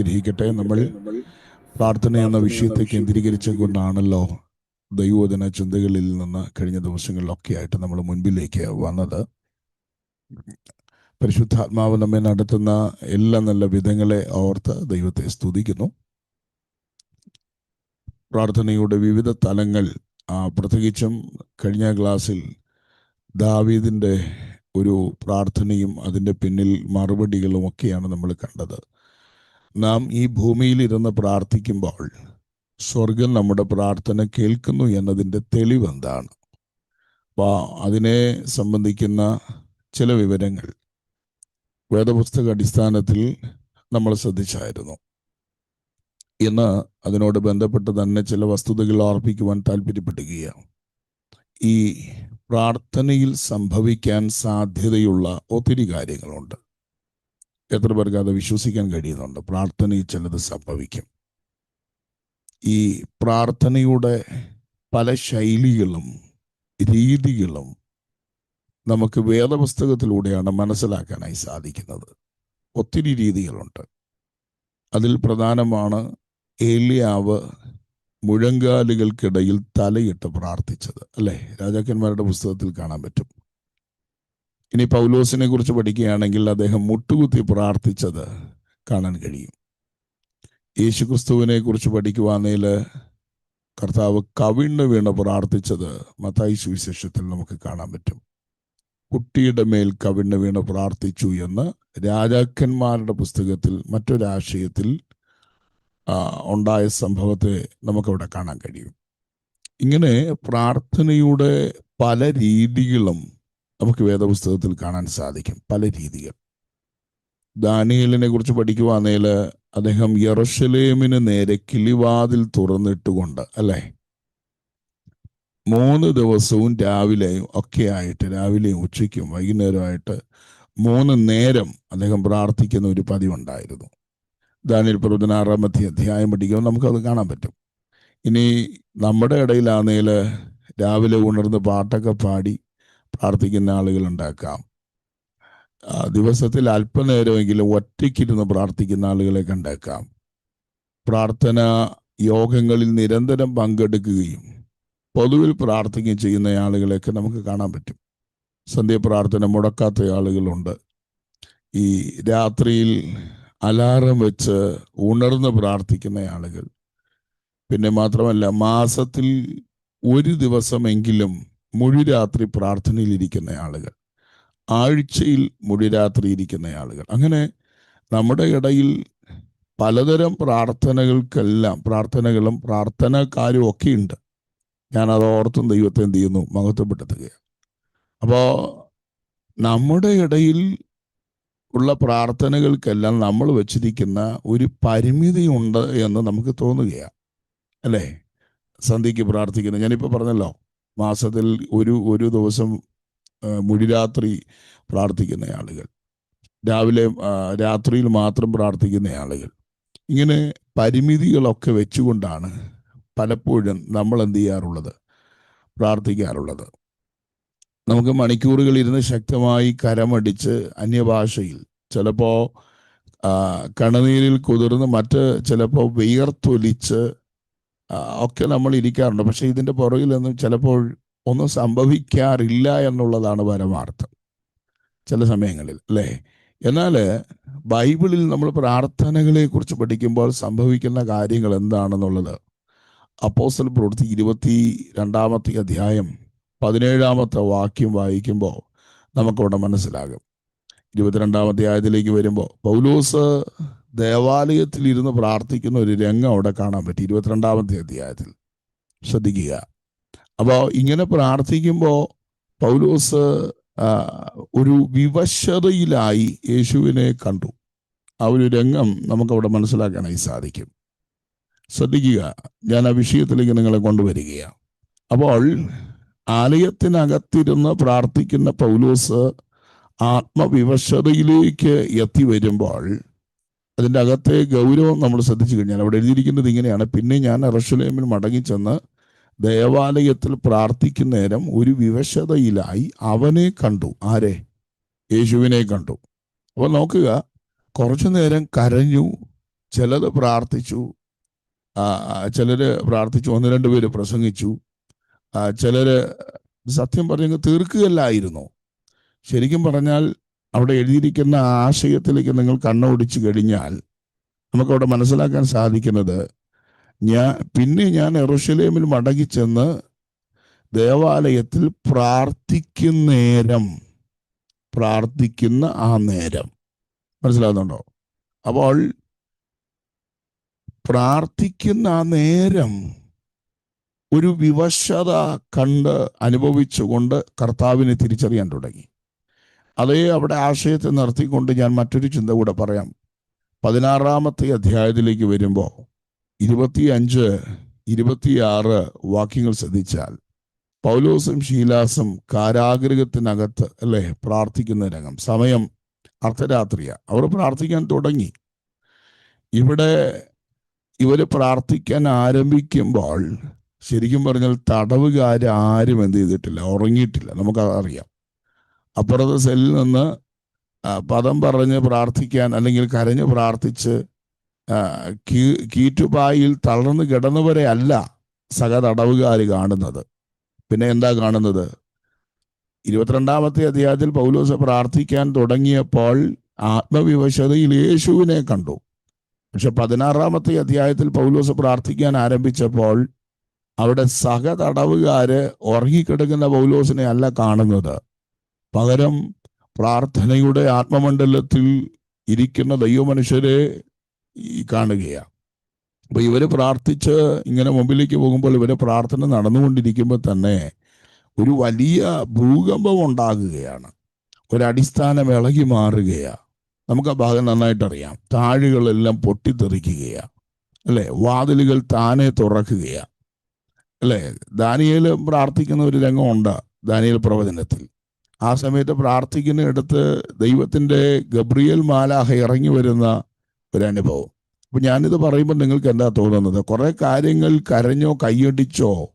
ഗ്രഹിക്കട്ടെ. നമ്മൾ പ്രാർത്ഥന എന്ന വിഷയത്തെ കേന്ദ്രീകരിച്ചുകൊണ്ടാണല്ലോ ദൈവോധന ചിന്തകളിൽ നിന്ന് കഴിഞ്ഞ ദിവസങ്ങളിലൊക്കെ ആയിട്ട് നമ്മൾ മുൻപിലേക്ക് വന്നത്. പരിശുദ്ധാത്മാവ് നമ്മെ നടത്തുന്ന എല്ലാ നല്ല വിധങ്ങളെ ഓർത്ത് ദൈവത്തെ സ്തുതിക്കുന്നു. പ്രാർത്ഥനയുടെ വിവിധ തലങ്ങൾ പ്രത്യേകിച്ചും കഴിഞ്ഞ ക്ലാസ്സിൽ ദാവീദിന്റെ ഒരു പ്രാർത്ഥനയും അതിന്റെ പിന്നിൽ മറുപടികളും ഒക്കെയാണ് നമ്മൾ കണ്ടത്. നാം ഈ ഭൂമിയിൽ ഇരുന്ന് പ്രാർത്ഥിക്കുമ്പോൾ സ്വർഗം നമ്മുടെ പ്രാർത്ഥന കേൾക്കുന്നു എന്നതിന്റെ തെളിവെന്താണ്? അപ്പോൾ അതിനെ സംബന്ധിക്കുന്ന ചില വിവരങ്ങൾ വേദപുസ്തക അടിസ്ഥാനത്തിൽ നമ്മൾ ശ്രദ്ധിച്ചായിരുന്നു. ഇന്ന് അതിനോട് ബന്ധപ്പെട്ട് തന്നെ ചില വസ്തുതകൾ ഓർപ്പിക്കുവാൻ താല്പര്യപ്പെടുകയാണ്. ഈ പ്രാർത്ഥനയിൽ സംഭവിക്കാൻ സാധ്യതയുള്ള ഒത്തിരി കാര്യങ്ങളുണ്ട്. എത്ര പേർക്ക് അത് വിശ്വസിക്കാൻ കഴിയുന്നുണ്ട്? പ്രാർത്ഥനയിൽ ചിലത് സംഭവിക്കും. ഈ പ്രാർത്ഥനയുടെ പല ശൈലികളും രീതികളും നമുക്ക് വേദപുസ്തകത്തിലൂടെയാണ് മനസ്സിലാക്കാനായി സാധിക്കുന്നത്. ഒത്തിരി രീതികളുണ്ട്. അതിൽ പ്രധാനമാണ് ഏലിയാവ് മുഴങ്കാലുകൾക്കിടയിൽ തലയിട്ട് പ്രാർത്ഥിച്ചത് അല്ലേ? രാജാക്കന്മാരുടെ പുസ്തകത്തിൽ കാണാൻ പറ്റും. ഇനി പൗലോസിനെ കുറിച്ച് പഠിക്കുകയാണെങ്കിൽ അദ്ദേഹം മുട്ടുകുത്തി പ്രാർത്ഥിച്ചത് കാണാൻ കഴിയും. യേശുക്രിസ്തുവിനെ കുറിച്ച് പഠിക്കുവാന്നേൽ കർത്താവ് കവിണ്ണ് വീണ് പ്രാർത്ഥിച്ചത് മത്തായി സുവിശേഷത്തിൽ നമുക്ക് കാണാൻ പറ്റും. കുട്ടിയുടെ മേൽ കവിണ്ണ് വീണ് പ്രാർത്ഥിച്ചു എന്ന് രാജാക്കന്മാരുടെ പുസ്തകത്തിൽ മറ്റൊരാശയത്തിൽ ഉണ്ടായ സംഭവത്തെ നമുക്കവിടെ കാണാൻ കഴിയും. ഇങ്ങനെ പ്രാർത്ഥനയുടെ പല രീതികളും നമുക്ക് വേദപുസ്തകത്തിൽ കാണാൻ സാധിക്കും പല രീതികൾ. ദാനിയലിനെ കുറിച്ച് പഠിക്കുവാന്നേൽ അദ്ദേഹം യറുഷലേമിന് നേരെ കിളിവാതിൽ തുറന്നിട്ടുകൊണ്ട് അല്ലേ? മൂന്ന് ദിവസവും രാവിലെയും ഒക്കെ ആയിട്ട് രാവിലെയും ഉച്ചയ്ക്കും വൈകുന്നേരമായിട്ട് മൂന്ന് നേരം അദ്ദേഹം പ്രാർത്ഥിക്കുന്ന ഒരു പതിവുണ്ടായിരുന്നു. ദാനിയൽ പ്രവചന ആറാമത്തെ അധ്യായം പഠിക്കുമ്പോൾ നമുക്കത് കാണാൻ പറ്റും. ഇനി നമ്മുടെ ഇടയിലാണെങ്കിൽ രാവിലെ ഉണർന്ന് പാട്ടൊക്കെ പാടി പ്രാർത്ഥിക്കുന്ന ആളുകൾ ഉണ്ടാക്കാം. ദിവസത്തിൽ അല്പനേരമെങ്കിലും ഒറ്റയ്ക്കിരുന്ന് പ്രാർത്ഥിക്കുന്ന ആളുകളെ കണ്ടേക്കാം പ്രാർത്ഥന യോഗങ്ങളിൽ നിരന്തരം പങ്കെടുക്കുകയും പൊതുവിൽ പ്രാർത്ഥിക്കുകയും ചെയ്യുന്ന ആളുകളെയൊക്കെ നമുക്ക് കാണാൻ പറ്റും. സന്ധ്യപ്രാർത്ഥന മുടക്കാത്ത ആളുകളുണ്ട്. ഈ രാത്രിയിൽ അലാറം വെച്ച് ഉണർന്ന് പ്രാർത്ഥിക്കുന്ന ആളുകൾ. പിന്നെ മാത്രമല്ല മാസത്തിൽ ഒരു ദിവസമെങ്കിലും മുഴുരാത്രി പ്രാർത്ഥനയിലിരിക്കുന്ന ആളുകൾ ആഴ്ചയിൽ മുഴുരാത്രി ഇരിക്കുന്ന ആളുകൾ. അങ്ങനെ നമ്മുടെ ഇടയിൽ പലതരം പ്രാർത്ഥനകൾക്കെല്ലാം പ്രാർത്ഥനകളും പ്രാർത്ഥനക്കാരും ഒക്കെ ഉണ്ട്. ഞാനത് ഓർത്തും ദൈവത്തെ എന്ത് ചെയ്യുന്നു? മഹത്വപ്പെടുത്തുകയാണ്. അപ്പോൾ നമ്മുടെ ഇടയിൽ ഉള്ള പ്രാർത്ഥനകൾക്കെല്ലാം നമ്മൾ വച്ചിരിക്കുന്ന ഒരു പരിമിതി ഉണ്ട് എന്ന് നമുക്ക് തോന്നുകയാണ്. അല്ലേ? സന്ധ്യയ്ക്ക് പ്രാർത്ഥിക്കുന്നത് ഞാനിപ്പോൾ പറഞ്ഞല്ലോ മാസത്തിൽ ഒരു ഒരു ദിവസം മുഴുരാത്രി പ്രാർത്ഥിക്കുന്ന ആളുകൾ. രാവിലെ രാത്രിയിൽ മാത്രം പ്രാർത്ഥിക്കുന്ന ആളുകൾ. ഇങ്ങനെ പരിമിതികളൊക്കെ വെച്ചുകൊണ്ടാണ് പലപ്പോഴും നമ്മൾ എന്ത് ചെയ്യാറുള്ളത്? പ്രാർത്ഥിക്കാറുള്ളത്. നമുക്ക് മണിക്കൂറുകൾ ഇരുന്ന് ശക്തമായി കരമടിച്ച് അന്യഭാഷയിൽ ചിലപ്പോൾ കണനീരിൽ കുതിർന്ന് മറ്റ് ചിലപ്പോൾ വിയർത്തൊലിച്ച് ഒക്കെ നമ്മൾ ഇരിക്കാറുണ്ട്. പക്ഷെ ഇതിന്റെ പുറകിലൊന്നും ചിലപ്പോൾ ഒന്നും സംഭവിക്കാറില്ല എന്നുള്ളതാണ് പരമാർത്ഥം ചില സമയങ്ങളിൽ അല്ലേ? എന്നാൽ ബൈബിളിൽ നമ്മൾ പ്രാർത്ഥനകളെ കുറിച്ച് പഠിക്കുമ്പോൾ സംഭവിക്കുന്ന കാര്യങ്ങൾ എന്താണെന്നുള്ളത് അപ്പോസ്റ്റൽ പ്രവൃത്തി ഇരുപത്തി രണ്ടാമത്തെ അധ്യായം പതിനേഴാമത്തെ വാക്യം വായിക്കുമ്പോൾ നമുക്കവിടെ മനസ്സിലാകും. ഇരുപത്തിരണ്ടാമത്തെ ആയതിലേക്ക് വരുമ്പോൾ പൗലോസ് ദേവാലയത്തിൽ ഇരുന്ന് പ്രാർത്ഥിക്കുന്ന ഒരു രംഗം അവിടെ കാണാൻ പറ്റി. ഇരുപത്തിരണ്ടാമത്തെ അധ്യായത്തിൽ. ശ്രദ്ധിക്കുക. അപ്പോൾ ഇങ്ങനെ പ്രാർത്ഥിക്കുമ്പോൾ പൗലോസ് ഒരു വിവശതയിലായി യേശുവിനെ കണ്ടു. ആ ഒരു രംഗം നമുക്കവിടെ മനസ്സിലാക്കാനായി സാധിക്കും. ശ്രദ്ധിക്കുക. ഞാൻ ആ വിഷയത്തിലേക്ക് നിങ്ങളെ കൊണ്ടുവരികയാണ്. അപ്പോൾ ആലയത്തിനകത്തിരുന്ന് പ്രാർത്ഥിക്കുന്ന പൗലോസ് ആത്മവിവശതയിലേക്ക് എത്തി വരുമ്പോൾ അതിന്റെ അകത്തെ ഗൗരവം നമ്മൾ ശ്രദ്ധിച്ചു കഴിഞ്ഞാൽ അവിടെ എഴുതിയിരിക്കുന്നത് ഇങ്ങനെയാണ്. പിന്നെ ഞാൻ അറഷലേമിൽ മടങ്ങിച്ചെന്ന് ദേവാലയത്തിൽ പ്രാർത്ഥിക്കുന്ന നേരം ഒരു വിവശതയിലായി അവനെ കണ്ടു. ആരെ? യേശുവിനെ കണ്ടു. അപ്പോൾ നോക്കുക കുറച്ചു നേരം കരഞ്ഞു ചിലത് പ്രാർത്ഥിച്ചു ചിലര് പ്രാർത്ഥിച്ചു ഒന്ന് രണ്ട് പേര് പ്രസംഗിച്ചു ആ, ചിലര് സത്യം പറഞ്ഞെങ്കിൽ തീർക്കുകയല്ലായിരുന്നു. ശരിക്കും പറഞ്ഞാൽ അവിടെ എഴുതിയിരിക്കുന്ന ആശയത്തിലേക്ക് നിങ്ങൾ കണ്ണോടിച്ചു കഴിഞ്ഞാൽ നമുക്കവിടെ മനസ്സിലാക്കാൻ സാധിക്കുന്നത് ഞാൻ പിന്നെ ഞാൻ എറുഷലേമിൽ മടങ്ങിച്ചെന്ന് ദേവാലയത്തിൽ പ്രാർത്ഥിക്കുന്നേരം പ്രാർത്ഥിക്കുന്ന ആ നേരം. മനസ്സിലാകുന്നുണ്ടോ അപ്പോൾ പ്രാർത്ഥിക്കുന്ന ആ നേരം ഒരു വിവശത കണ്ട് അനുഭവിച്ചുകൊണ്ട് കർത്താവിനെ തിരിച്ചറിയാൻ തുടങ്ങി. അതേ അവിടെ ആശയത്തെ നിർത്തിക്കൊണ്ട് ഞാൻ മറ്റൊരു ചിന്ത കൂടെ പറയാം. പതിനാറാമത്തെ അധ്യായത്തിലേക്ക് വരുമ്പോൾ ഇരുപത്തി അഞ്ച് ഇരുപത്തിയാറ് വാക്യങ്ങൾ ശ്രദ്ധിച്ചാൽ പൗലോസും ശീലാസും കാരാഗ്രഹത്തിനകത്ത് അല്ലേ പ്രാർത്ഥിക്കുന്ന രംഗം. സമയം അർദ്ധരാത്രിയ. അവർ പ്രാർത്ഥിക്കാൻ തുടങ്ങി. ഇവിടെ ഇവർ പ്രാർത്ഥിക്കാൻ ആരംഭിക്കുമ്പോൾ ശരിക്കും പറഞ്ഞാൽ തടവുകാർ ആരും എന്ത് ചെയ്തിട്ടില്ല ഉറങ്ങിയിട്ടില്ല. നമുക്ക് അറിയാം അപ്പുറത്തെ സെല്ലിൽ നിന്ന് പദം പറഞ്ഞ് പ്രാർത്ഥിക്കാൻ അല്ലെങ്കിൽ കരഞ്ഞ് പ്രാർത്ഥിച്ച് കീറ്റുപായിൽ തളർന്നു കിടന്നവരെ അല്ല സഹ തടവുകാർ കാണുന്നത്. പിന്നെ എന്താ കാണുന്നത്? ഇരുപത്തിരണ്ടാമത്തെ അധ്യായത്തിൽ പൗലോസ് പ്രാർത്ഥിക്കാൻ തുടങ്ങിയപ്പോൾ ആത്മവിവശതയിൽ യേശുവിനെ കണ്ടു. പക്ഷെ പതിനാറാമത്തെ അധ്യായത്തിൽ പൗലോസ് പ്രാർത്ഥിക്കാൻ ആരംഭിച്ചപ്പോൾ അവിടെ സഹ തടവുകാര് ഉറങ്ങിക്കിടക്കുന്ന പൗലോസിനെ അല്ല കാണുന്നത്. പകരം പ്രാർത്ഥനയുടെ ആത്മമണ്ഡലത്തിൽ ഇരിക്കുന്ന ദൈവമനുഷ്യരെ കാണുകയാണ് അപ്പൊ ഇവർ പ്രാർത്ഥിച്ച് ഇങ്ങനെ മുമ്പിലേക്ക് പോകുമ്പോൾ ഇവരെ പ്രാർത്ഥന നടന്നുകൊണ്ടിരിക്കുമ്പോൾ തന്നെ ഒരു വലിയ ഭൂകമ്പം ഉണ്ടാകുകയാണ്. ഒരടിസ്ഥാനം ഇളകി മാറുകയാണ് നമുക്ക് ആ ഭാഗം നന്നായിട്ടറിയാം. താഴുകളെല്ലാം പൊട്ടിത്തെറിക്കുകയാണ് അല്ലേ? വാതിലുകൾ താനെ തുറക്കുകയാണ് അല്ലേ? ദാനിയേൽ പ്രാർത്ഥിക്കുന്ന ഒരു രംഗമുണ്ട് ദാനിയേൽ പ്രവചനത്തിൽ. ആ സമയത്ത് പ്രാർത്ഥിക്കുന്നിടത്ത് ദൈവത്തിന്റെ ഗബ്രിയൽ മാലാഹ ഇറങ്ങി വരുന്ന ഒരു അനുഭവം. അപ്പം ഞാനിത് പറയുമ്പോൾ നിങ്ങൾക്ക് എന്താ തോന്നുന്നത്? കുറേ കാര്യങ്ങൾ കരഞ്ഞോ കൈയടിച്ചോ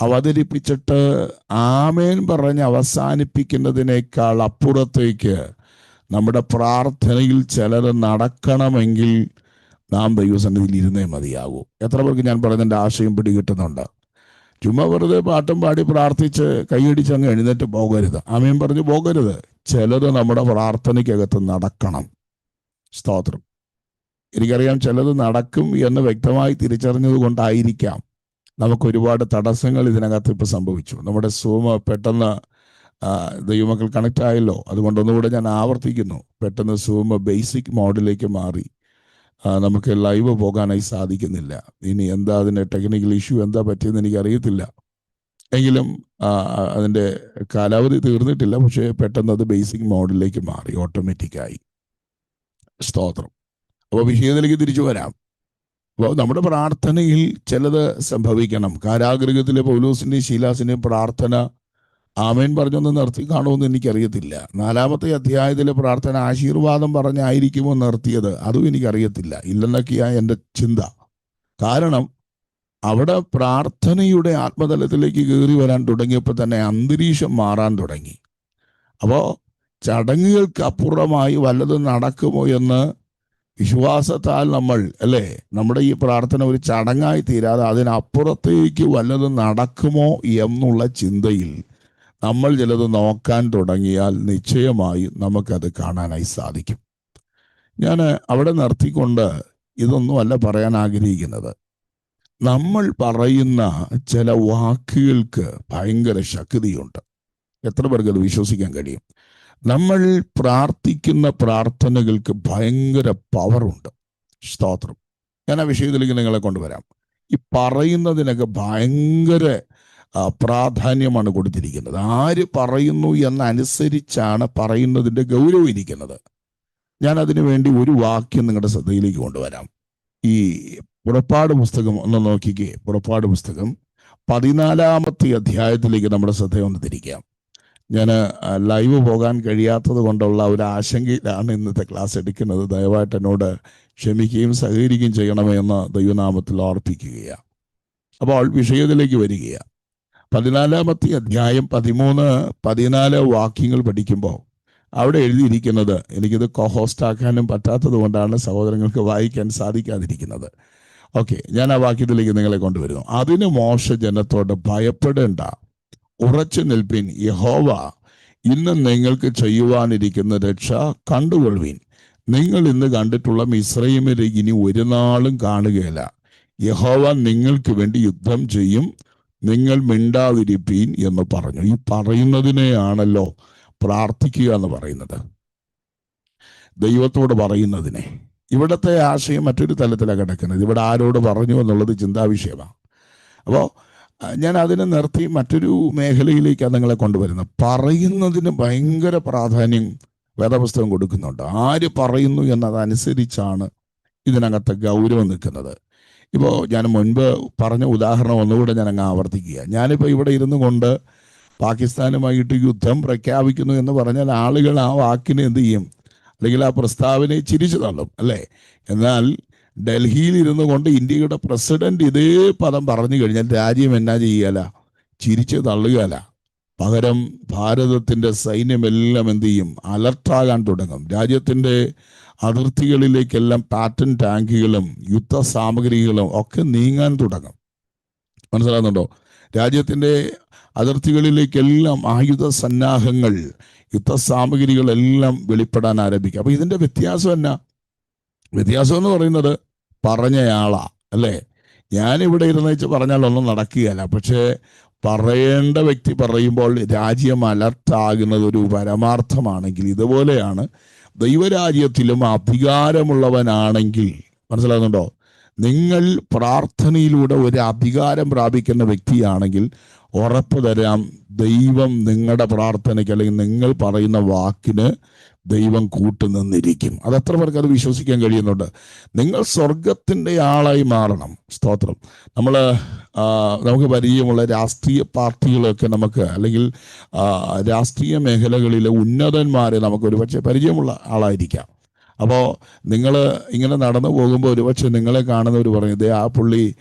അവതരിപ്പിച്ചിട്ട് ആമേൻ പറഞ്ഞ് അവസാനിപ്പിക്കുന്നതിനേക്കാൾ അപ്പുറത്തേക്ക് നമ്മുടെ പ്രാർത്ഥനയിൽ ചിലത് നടക്കണമെങ്കിൽ നാം ദൈവസന്നിധിയിൽ ഇരുന്നേ മതിയാകൂ. എത്ര പേർക്ക് ഞാൻ പറഞ്ഞതിന്റെ ആശയം പിടികിട്ടുന്നുണ്ട്? ചുമ്മാ വെറുതെ പാട്ടും പാടി പ്രാർത്ഥിച്ച് കൈയടിച്ച് അങ്ങ് എഴുന്നേറ്റ് പോകരുത്. ആമയും പറഞ്ഞു പോകരുത്. ചിലത് നമ്മുടെ പ്രാർത്ഥനയ്ക്കകത്ത് നടക്കണം. സ്തോത്രം. എനിക്കറിയാം ചിലത് നടക്കും എന്ന് വ്യക്തമായി തിരിച്ചറിഞ്ഞത് കൊണ്ടായിരിക്കാം നമുക്ക് ഒരുപാട് തടസ്സങ്ങൾ ഇതിനകത്ത് ഇപ്പോൾ സംഭവിച്ചു. നമ്മുടെ സൂമ പെട്ടെന്ന് ദൈവമക്കൾ കണക്റ്റ് ആയല്ലോ. അതുകൊണ്ട് ഒന്നുകൂടെ ഞാൻ ആവർത്തിക്കുന്നു. പെട്ടെന്ന് സൂമ ബേസിക് മോഡിലേക്ക് മാറി. നമുക്ക് ലൈവ് പോകാനായി സാധിക്കുന്നില്ല. ഇനി എന്താ അതിന്റെ ടെക്നിക്കൽ ഇഷ്യൂ എന്താ പറ്റിയെന്ന് എനിക്ക് അറിയത്തില്ല എങ്കിലും അതിന്റെ കാലാവധി തീർന്നിട്ടില്ല. പക്ഷേ പെട്ടെന്ന് അത് ബേസിക് മോഡിലേക്ക് മാറി ഓട്ടോമാറ്റിക്കായി സ്തോത്രം. അപ്പോൾ വിഷയത്തിലേക്ക് തിരിച്ചു വരാം. അപ്പോൾ നമ്മുടെ പ്രാർത്ഥനയിൽ ചിലത് സംഭവിക്കണം. കാരാഗ്രഹത്തിലെ പൗലൂസിന്റെയും ശീലാസിന്റെയും പ്രാർത്ഥന ആമേൻ പറഞ്ഞൊന്ന് നിർത്തി കാണുമെന്ന് എനിക്കറിയത്തില്ല. നാലാമത്തെ അധ്യായത്തിലെ പ്രാർത്ഥന ആശീർവാദം പറഞ്ഞായിരിക്കുമോ നിർത്തിയത്? അതും എനിക്കറിയത്തില്ല. ഇല്ലെന്നൊക്കെയാണ് എന്റെ ചിന്ത. കാരണം അവിടെ പ്രാർത്ഥനയുടെ ആത്മതലത്തിലേക്ക് കയറി വരാൻ തുടങ്ങിയപ്പോൾ തന്നെ അന്തരീക്ഷം മാറാൻ തുടങ്ങി. അപ്പോൾ ചടങ്ങുകൾക്ക് അപ്പുറമായി വല്ലതും നടക്കുമോ എന്ന് വിശ്വാസത്താൽ നമ്മൾ അല്ലേ? നമ്മുടെ ഈ പ്രാർത്ഥന ഒരു ചടങ്ങായി തീരാതെ അതിനപ്പുറത്തേക്ക് വല്ലതും നടക്കുമോ എന്നുള്ള ചിന്തയിൽ നമ്മൾ ചിലത് നോക്കാൻ തുടങ്ങിയാൽ നിശ്ചയമായും നമുക്കത് കാണാനായി സാധിക്കും. ഞാൻ അവിടെ നിർത്തിക്കൊണ്ട് ഇതൊന്നുമല്ല പറയാൻ ആഗ്രഹിക്കുന്നത്. നമ്മൾ പറയുന്ന ചില വാക്കുകൾക്ക് ഭയങ്കര ശക്തിയുണ്ട്. എത്ര പേർക്ക് അത് വിശ്വസിക്കാൻ കഴിയും? നമ്മൾ പ്രാർത്ഥിക്കുന്ന പ്രാർത്ഥനകൾക്ക് ഭയങ്കര പവറുണ്ട്. സ്തോത്രം. ഞാൻ ആ വിഷയത്തിലേക്ക് നിങ്ങളെ കൊണ്ടുവരാം. ഈ പറയുന്നതിനൊക്കെ ഭയങ്കര പ്രാധാന്യമാണ് കൊടുത്തിരിക്കുന്നത്. ആര് പറയുന്നു എന്നനുസരിച്ചാണ് പറയുന്നതിന്റെ ഗൗരവം ഇരിക്കുന്നത്. ഞാൻ അതിനു വേണ്ടി ഒരു വാക്യം നിങ്ങളുടെ ശ്രദ്ധയിലേക്ക് കൊണ്ടുവരാം. ഈ പുറപ്പാട് പുസ്തകം ഒന്ന് നോക്കിക്കേ. പുറപ്പാട് പുസ്തകം പതിനാലാമത്തെ അധ്യായത്തിലേക്ക് നമ്മുടെ ശ്രദ്ധ ഒന്ന് തിരിക്കാം ഞാൻ ലൈവ് പോകാൻ കഴിയാത്തത് കൊണ്ടുള്ള ഒരു ആശങ്കയിലാണ് ഇന്നത്തെ ക്ലാസ് എടുക്കുന്നത്. ദയവായിട്ട് എന്നോട് ക്ഷമിക്കുകയും സഹകരിക്കുകയും ചെയ്യണമെന്ന് ദൈവനാമത്തിൽ ഓർപ്പിക്കുകയാണ്. അപ്പോൾ വിഷയത്തിലേക്ക് വരികയാണ്. പതിനാലാമത്തെ അധ്യായം പതിമൂന്ന് പതിനാല് വാക്യങ്ങൾ പഠിക്കുമ്പോൾ അവിടെ എഴുതിയിരിക്കുന്നത് എനിക്കിത് കോഹോസ്റ്റ് ആക്കാനും പറ്റാത്തത് കൊണ്ടാണ് സഹോദരങ്ങൾക്ക് വായിക്കാൻ സാധിക്കാതിരിക്കുന്നത്. ഓക്കെ ഞാൻ ആ വാക്യത്തിലേക്ക് നിങ്ങളെ കൊണ്ടുവരുന്നു. അതിന് മോശ ജനത്തോട് ഭയപ്പെടേണ്ട. ഉറച്ചു നിൽപ്പിൻ. യഹോവ ഇന്ന് നിങ്ങൾക്ക് ചെയ്യുവാനിരിക്കുന്ന രക്ഷ കണ്ടുകൊള്ളുവിൻ. നിങ്ങൾ ഇന്ന് കണ്ടിട്ടുള്ള മിശ്രൈമരെ ഇനി ഒരു നാളും കാണുകയില്ല. യഹോവ നിങ്ങൾക്ക് വേണ്ടി യുദ്ധം ചെയ്യും. നിങ്ങൾ മിണ്ടാതിരിപ്പീൻ എന്ന് പറഞ്ഞു. ഈ പറയുന്നതിനെയാണല്ലോ പ്രാർത്ഥിക്കുക എന്ന് പറയുന്നത്. ദൈവത്തോട് പറയുന്നതിനെ. ഇവിടുത്തെ ആശയം മറ്റൊരു തലത്തിലാണ് കിടക്കുന്നത്. ഇവിടെ ആരോട് പറഞ്ഞു എന്നുള്ളത് ചിന്താവിഷയമാണ്. അപ്പോൾ ഞാൻ അതിനെ നിർത്തി മറ്റൊരു മേഖലയിലേക്കാണ് നിങ്ങളെ കൊണ്ടുവരുന്നത് പറയുന്നതിന് ഭയങ്കര പ്രാധാന്യം വേദപുസ്തകം കൊടുക്കുന്നുണ്ട്. ആര് പറയുന്നു എന്നതനുസരിച്ചാണ് ഇതിനകത്ത് ഗൗരവം നിൽക്കുന്നത്. ഇപ്പോൾ ഞാൻ മുൻപ് പറഞ്ഞ ഉദാഹരണം ഒന്നുകൂടെ ഞാൻ അങ്ങ് ആവർത്തിക്കുക. ഞാനിപ്പോൾ ഇവിടെ ഇരുന്നു കൊണ്ട് പാകിസ്ഥാനുമായിട്ട് യുദ്ധം പ്രഖ്യാപിക്കുന്നു എന്ന് പറഞ്ഞാൽ ആളുകൾ ആ വാക്കിനെ എന്ത് ചെയ്യും? അല്ലെങ്കിൽ ആ പ്രസ്താവനയെ ചിരിച്ചു തള്ളും അല്ലേ? എന്നാൽ ഡൽഹിയിൽ ഇരുന്നു കൊണ്ട് ഇന്ത്യയുടെ പ്രസിഡന്റ് ഇതേ പദം പറഞ്ഞു കഴിഞ്ഞാൽ രാജ്യം എന്നാ ചെയ്യല? ചിരിച്ചു തള്ളുകയല്ല. പകരം ഭാരതത്തിന്റെ സൈന്യമെല്ലാം എന്ത് ചെയ്യും? അലർട്ടാകാൻ തുടങ്ങും. രാജ്യത്തിന്റെ അതിർത്തികളിലേക്കെല്ലാം പാറ്റൻ ടാങ്കുകളും യുദ്ധ സാമഗ്രികളും ഒക്കെ നീങ്ങാൻ തുടങ്ങും. മനസ്സിലാകുന്നുണ്ടോ? രാജ്യത്തിന്റെ അതിർത്തികളിലേക്കെല്ലാം ആയുധ സന്നാഹങ്ങൾ യുദ്ധ സാമഗ്രികളെല്ലാം വെളിപ്പെടാൻ ആരംഭിക്കും. അപ്പോൾ ഇതിന്റെ വ്യത്യാസം എന്നാ? വ്യത്യാസം എന്ന് പറയുന്നത് പറഞ്ഞയാളാ അല്ലേ? ഞാനിവിടെ ഇരുന്ന് വെച്ച് പറഞ്ഞാൽ ഒന്നും നടക്കുകയല്ല. പക്ഷേ പറയേണ്ട വ്യക്തി പറയുമ്പോൾ രാജ്യം അലർട്ടാകുന്നത് ഒരു പരമാർത്ഥമാണെങ്കിൽ ഇതുപോലെയാണ് ദൈവരാജ്യത്തിലും അധികാരമുള്ളവനാണെങ്കിൽ മനസ്സിലാകുന്നുണ്ടോ? നിങ്ങൾ പ്രാർത്ഥനയിലൂടെ ഒരു അധികാരം പ്രാപിക്കുന്ന വ്യക്തിയാണെങ്കിൽ ഉറപ്പ് തരാം ദൈവം നിങ്ങളുടെ പ്രാർത്ഥനയ്ക്ക് അല്ലെങ്കിൽ നിങ്ങൾ പറയുന്ന വാക്കിന് ദൈവം കൂട്ടുനിന്നിരിക്കും അത് എത്ര പേർക്ക് അത് വിശ്വസിക്കാൻ കഴിയുന്നുണ്ട്? നിങ്ങൾ സ്വർഗത്തിന്റെ ആളായി മാറണം. സ്തോത്രം. നമ്മൾ നമുക്ക് പരിചയമുള്ള രാഷ്ട്രീയ പാർട്ടികളൊക്കെ നമുക്ക് അല്ലെങ്കിൽ രാഷ്ട്രീയ മേഖലകളിലെ ഉന്നതന്മാരെ നമുക്ക് ഒരുപക്ഷെ പരിചയമുള്ള ആളായിരിക്കാം. അപ്പോൾ നിങ്ങൾ ഇങ്ങനെ നടന്നു പോകുമ്പോൾ ഒരുപക്ഷെ നിങ്ങളെ കാണുന്നവർ പറയും ആ പുള്ളി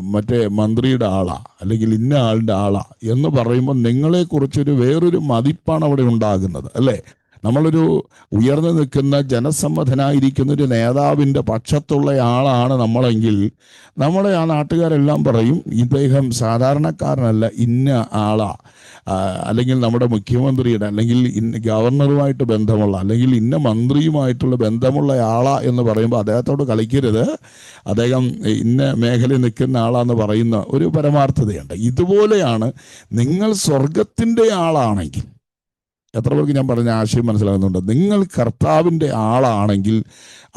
മറ്റേ മന്ത്രിയുടെ ആളാ അല്ലെങ്കിൽ ഇന്ന ആളുടെ ആളാ എന്ന് പറയുമ്പോൾ നിങ്ങളെക്കുറിച്ചൊരു വേറൊരു മതിപ്പാണ് അവിടെ ഉണ്ടാകുന്നത് അല്ലേ? നമ്മളൊരു ഉയർന്നു നിൽക്കുന്ന ജനസമ്മതനായിരിക്കുന്ന ഒരു നേതാവിന്റെ പക്ഷത്തുള്ള ആളാണ് നമ്മളെങ്കിൽ നമ്മളെ ആ നാട്ടുകാരെല്ലാം പറയും ഇദ്ദേഹം സാധാരണക്കാരനല്ല ഇന്ന ആളാ. അല്ലെങ്കിൽ നമ്മുടെ മുഖ്യമന്ത്രിയുടെ അല്ലെങ്കിൽ ഇന്ന ഗവർണറുമായിട്ട് ബന്ധമുള്ള അല്ലെങ്കിൽ ഇന്ന മന്ത്രിയുമായിട്ടുള്ള ബന്ധമുള്ള ആളാ എന്ന് പറയുമ്പോൾ അദ്ദേഹത്തോട് കളിക്കരുത്. അദ്ദേഹം ഇന്ന മേഖലയിൽ നിൽക്കുന്ന ആളാന്ന് പറയുന്ന ഒരു പരമാർത്ഥതയുണ്ട്. ഇതുപോലെയാണ് നിങ്ങൾ സ്വർഗത്തിന്റെ ആളാണെങ്കിൽ എത്ര പേർക്ക് ഞാൻ പറഞ്ഞ ആശയം മനസ്സിലാകുന്നുണ്ട്? നിങ്ങൾ കർത്താവിന്റെ ആളാണെങ്കിൽ